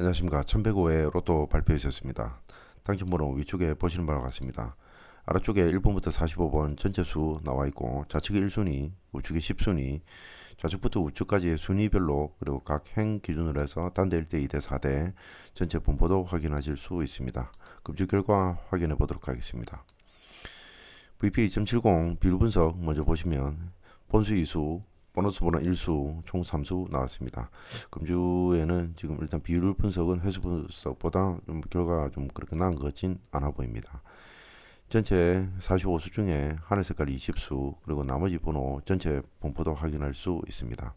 안녕하십니까 1105회 로또 발표 있었습니다. 당첨번호 위쪽에 보시는 바와 같습니다. 아래쪽에 1번부터 45번 전체 수 나와 있고 좌측에 1순위, 우측에 10순위, 좌측부터 우측까지의 순위별로 그리고 각 행 기준으로 해서 단대 1대 2대 4대 전체 분포도 확인하실 수 있습니다. 금주 결과 확인해 보도록 하겠습니다. VP 2.70 비율 분석 먼저 보시면 본수 2수, 보너스 번호 1수, 총 3수 나왔습니다. 금주에는 지금 일단 비율 분석은 회수 분석보다 좀 결과가 좀 그렇게 나은 것 같진 않아 보입니다. 전체 45수 중에 하늘 색깔 20수 그리고 나머지 번호 전체 분포도 확인할 수 있습니다.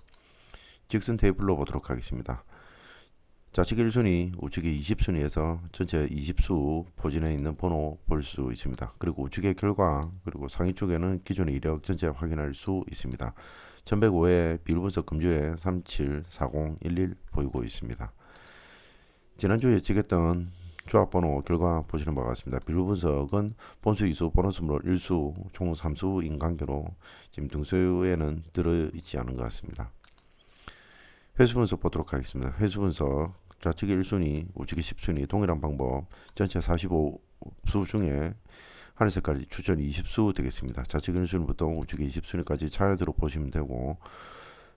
직선 테이블로 보도록 하겠습니다. 좌측 1순위, 우측에 20순위에서 전체 20수 포진에 있는 번호 볼 수 있습니다. 그리고 우측의 결과, 그리고 상위 쪽에는 기존의 이력 전체 확인할 수 있습니다. 1105에 비율 분석 금주에 37, 40, 11 보이고 있습니다. 지난주에 찍었던 조합 번호 결과 보시는 바와 같습니다. 비율 분석은 본수 2수, 보너스로 1수, 총 3수인 관계로 지금 등수에는 들어있지 않은 것 같습니다. 회수 분석 보도록 하겠습니다. 회수 분석 좌측에 1순위, 우측에 10순위 동일한 방법 전체 45수 중에 하늘 색깔이 추천 20수 되겠습니다. 좌측 1순위부터 우측에 20순위까지 차례대로 보시면 되고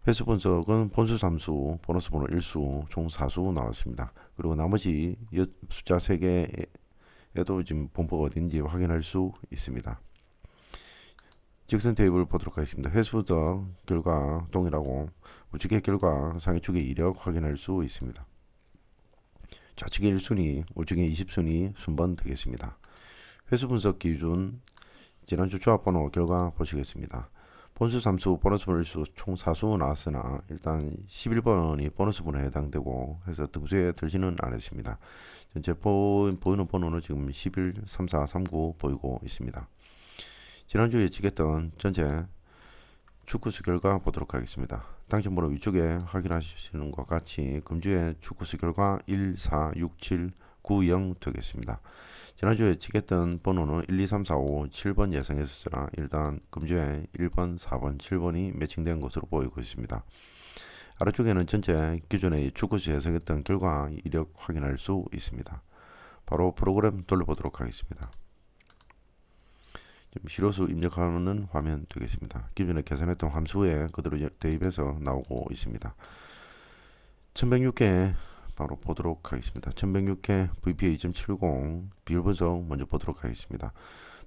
회수 분석은 본수 3수, 보너스 번호 1수, 총 4수 나왔습니다. 그리고 나머지 숫자 3개에도 지금 분포가 어딘지 확인할 수 있습니다. 직선 테이블 보도록 하겠습니다. 회수 분석 결과 동일하고 우측의 결과 상위축의 이력 확인할 수 있습니다. 좌측의 1순위, 우측의 20순위 순번 되겠습니다. 회수 분석 기준 지난주 조합번호 결과 보시겠습니다. 본수 3수, 보너스 번 1수 총 4수 나왔으나 일단 11번이 보너스 번호에 해당되고 해서 등수에 들지는 않았습니다. 전체 보, 보이는 번호는 지금 11, 34, 39 보이고 있습니다. 지난주에 예측했던 전체 축구수 결과 보도록 하겠습니다. 당첨번호 위쪽에 확인하시는 것 같이 금주의 축구수 결과 1, 4, 6, 7, 9, 0 되겠습니다. 지난주에 예측했던 번호는 1, 2, 3, 4, 5, 7번 예상했으나 일단 금주에 1번, 4번, 7번이 매칭된 것으로 보이고 있습니다. 아래쪽에는 전체 기존의 축구수 예상했던 결과 이력 확인할 수 있습니다. 바로 프로그램 돌려보도록 하겠습니다. 실효수 입력하는 화면 되겠습니다. 기존에 계산했던 함수에 그대로 대입해서 나오고 있습니다. 1106개 바로 보도록 하겠습니다. 1106개 VPA 2.70 비율 분석 먼저 보도록 하겠습니다.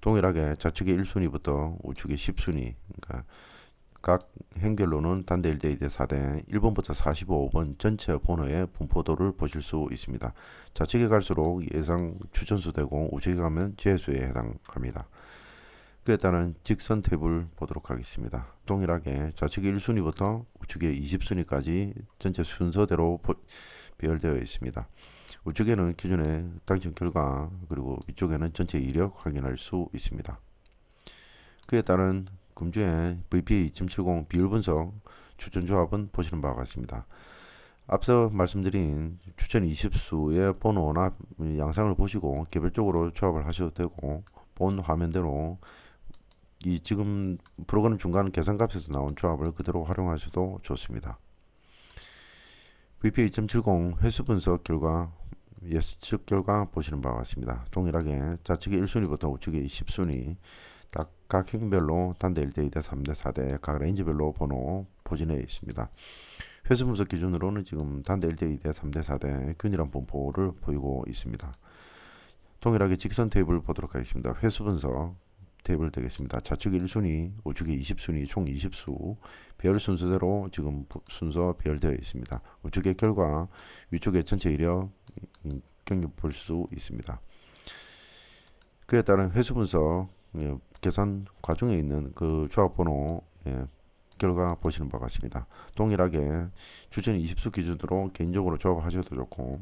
동일하게 좌측의 1순위부터 우측의 10순위 그러니까 각 행별로는 단대 1대 2대 4대 1번부터 45번 전체 번호의 분포도를 보실 수 있습니다. 좌측에 갈수록 예상 추천수 되고 우측에 가면 재수에 해당합니다. 따른 직선 탭을 보도록 하겠습니다. 동일하게 좌측의 1순위부터 우측의 20순위까지 전체 순서대로 배열되어 있습니다. 우측에는 기존의 당첨 결과 그리고 위쪽에는 전체 이력 확인할 수 있습니다. 그에 따른 금주의 VPA 2.70 비율 분석 추천 조합은 보시는 바와 같습니다. 앞서 말씀드린 추천 20수의 번호나 양상을 보시고 개별적으로 조합을 하셔도 되고 본 화면대로 이 지금 프로그램 중간 계산값에서 나온 조합을 그대로 활용하셔도 좋습니다. VP 2.70 회수 분석 결과 예측 결과 보시는 바와 같습니다. 동일하게 좌측의 1순위부터 우측의 10순위 각 행별로 단대 1대 2대 3대 4대 각 레인지별로 번호 포진해 있습니다. 회수 분석 기준으로는 지금 단대 1대 2대 3대 4대 균일한 분포를 보이고 있습니다. 동일하게 직선 테이블 보도록 하겠습니다. 회수 분석 테이블 되겠습니다. 좌측 1순위, 우측에 20순위, 총 20수 배열 순서대로 지금 순서 배열되어 있습니다. 우측의 결과, 위쪽에 전체 이력 경력 볼 수 있습니다. 그에 따른 회수 분석 예, 계산 과정에 있는 그 조합 번호 예, 결과 보시는 바와 같습니다. 동일하게 추천 20수 기준으로 개인적으로 조합하셔도 좋고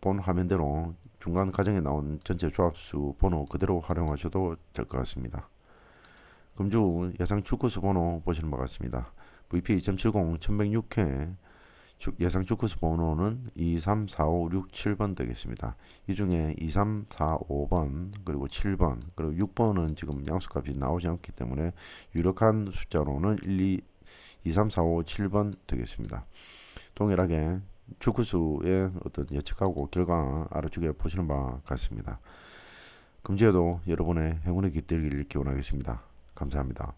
본 화면대로 중간 과정에 나온 전체 조합수 번호 그대로 활용하셔도 될 것 같습니다. 금주 예상 출구수 번호 보시는 것 같습니다. VP 2.70 1106회 예상 출구수 번호는 2, 3, 4, 5, 6, 7번 되겠습니다. 이 중에 2, 3, 4, 5번 그리고 7번 그리고 6번은 지금 양수값이 나오지 않기 때문에 유력한 숫자로는 1, 2, 2, 3, 4, 5, 7번 되겠습니다. 동일하게 주구수의 어떤 예측하고 결과 아래쪽에 보시는 바와 같습니다. 금주에도 여러분의 행운의 깃들기를 기원하겠습니다. 감사합니다.